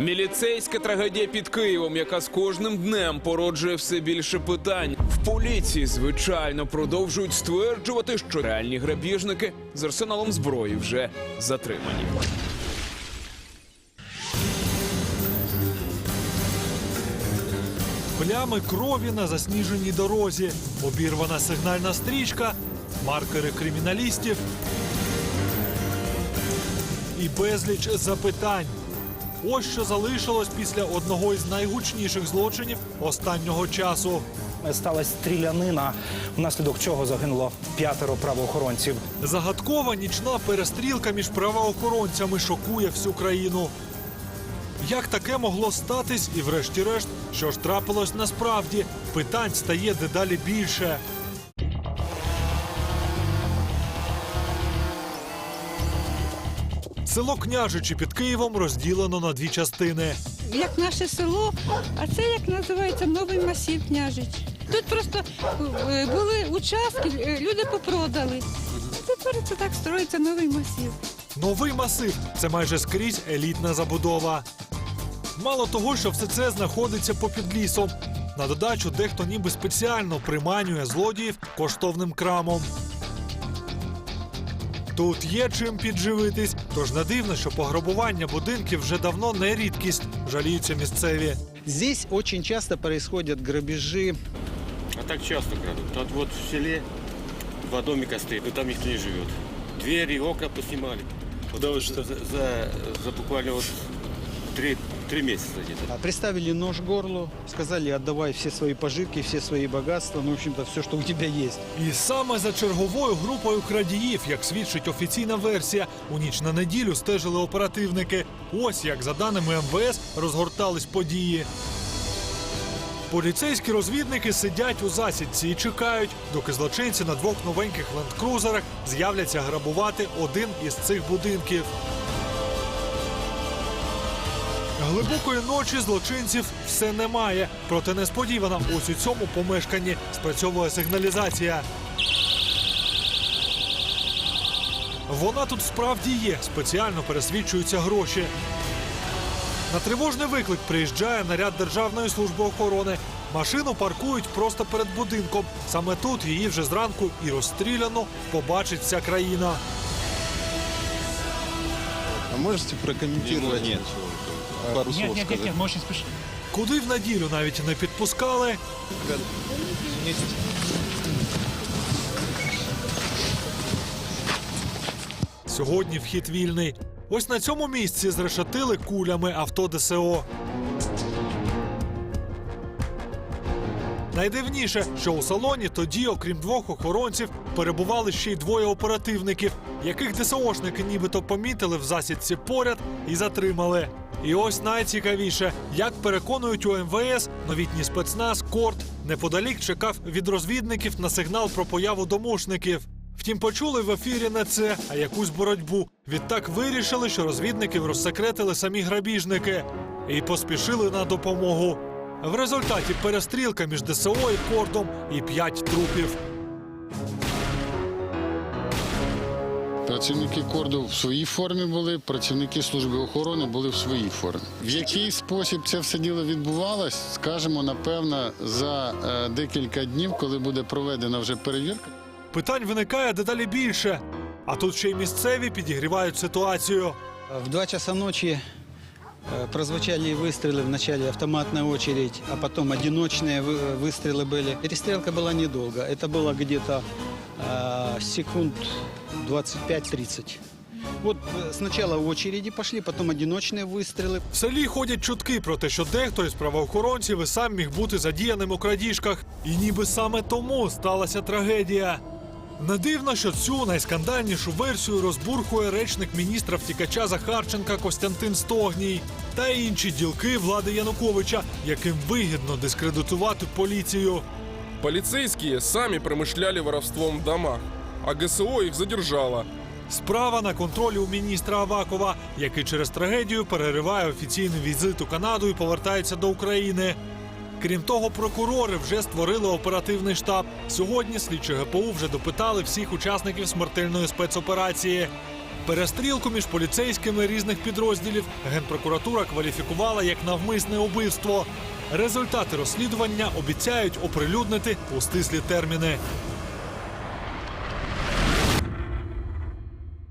Міліцейська трагедія під Києвом, яка з кожним днем породжує все більше питань. В поліції, звичайно, продовжують стверджувати, що реальні грабіжники з арсеналом зброї вже затримані. Плями крові на засніженій дорозі, обірвана сигнальна стрічка, маркери криміналістів і безліч запитань. Ось що залишилось після одного із найгучніших злочинів останнього часу. Сталася стрілянина, внаслідок чого загинуло п'ятеро правоохоронців. Загадкова нічна перестрілка між правоохоронцями шокує всю країну. Як таке могло статись, і врешті-решт, що ж трапилось насправді? Питань стає дедалі більше. Село Княжичі під Києвом розділено на дві частини. як наше село, а це як називається новий масів княжич. Тут просто е, були участки, е, люди попродали. Тепер це так строїться новий масів. Новий масив це майже скрізь елітна забудова. Мало того, що все це знаходиться попід лісом. На додачу дехто ніби спеціально приманює злодіїв коштовним крамом. Тут є чим підживитись, тож не дивно, що пограбування будинків вже давно не рідкість, жаліються місцеві. Здесь очень часто происходят грабежи. А так часто крадут. Тут вот в селе два домика стоит, но там никто не живет. Двери, окна поснимали. Вот Да вы за. За, за буквально вот три, три месяца где-то. А, Приставили нож к горлу, сказали, отдавай все свои пожитки, все свои богатства, ну, в общем-то, все, что у тебя есть. І саме за черговою групою крадіїв, як свідчить офіційна версія, у ніч на неділю стежили оперативники. Ось як за даними МВС розгортались події. Поліцейські розвідники сидять у засідці і чекають, доки злочинці на двох новеньких лендкрузерах з'являться грабувати один із цих будинків. Глибокої ночі злочинців все немає. Проте несподівано ось у цьому помешканні спрацьовує сигналізація. Вона тут справді є, спеціально пересвідчуються гроші. На тривожний виклик приїжджає наряд Державної служби охорони. Машину паркують просто перед будинком. Саме тут її вже зранку і розстріляно побачить вся країна. А можете прокомментировать? Нет. Пару слов сказать. можеш спішити. Куди в неділю навіть не підпускали. Сьогодні вхід вільний. Ось на цьому місці зрешетили кулями авто ДСО. Найдивніше, що у салоні тоді, окрім двох охоронців, перебували ще й двоє оперативників, яких ДСОшники нібито помітили в засідці поряд і затримали. І ось найцікавіше, як переконують у МВС, новітній спецназ Корт неподалік чекав від розвідників на сигнал про появу домушників. Втім, почули в ефірі не це, а якусь боротьбу. Відтак вирішили, що розвідників розсекретили самі грабіжники і поспішили на допомогу. В результаті перестрілка між ДСО і Кортом і п'ять трупів. Працівники корду в своїй формі були, працівники служби охорони були в своїй формі. В який спосіб це все діло відбувалось, скажемо, напевно, за е, декілька днів, коли буде проведена вже перевірка. Питань виникає дедалі більше. А тут ще й місцеві підігрівають ситуацію. В два часа ночи э, прозвучали выстрелы, вначале автоматная очередь, а потом одиночные вы- выстрелы были. Перестрелка была недолго, это было где-то э, секунд 25-30. Вот э, сначала очереди пошли, потом одиночные выстрелы. В селі ходять чутки про те, що дехто із правоохоронців і сам міг бути задіяним у крадіжках. І ніби саме тому сталася трагедія. Не дивно, що цю найскандальнішу версію розбурхує речник міністра втікача Захарченка Костянтин Стогній та інші ділки влади Януковича, яким вигідно дискредитувати поліцію. Полицейские сами промышляли воровством в домах, а ГСО их задержало. Справа на контролі у міністра Авакова, який через трагедію перериває офіційний візит у Канаду і повертається до України. Крім того, прокурори вже створили оперативний штаб. Сьогодні слідчі ГПУ вже допитали всіх учасників смертельної спецоперації. Перестрілку між поліцейськими різних підрозділів генпрокуратура кваліфікувала як навмисне убивство. Результати розслідування обіцяють оприлюднити у стислі терміни.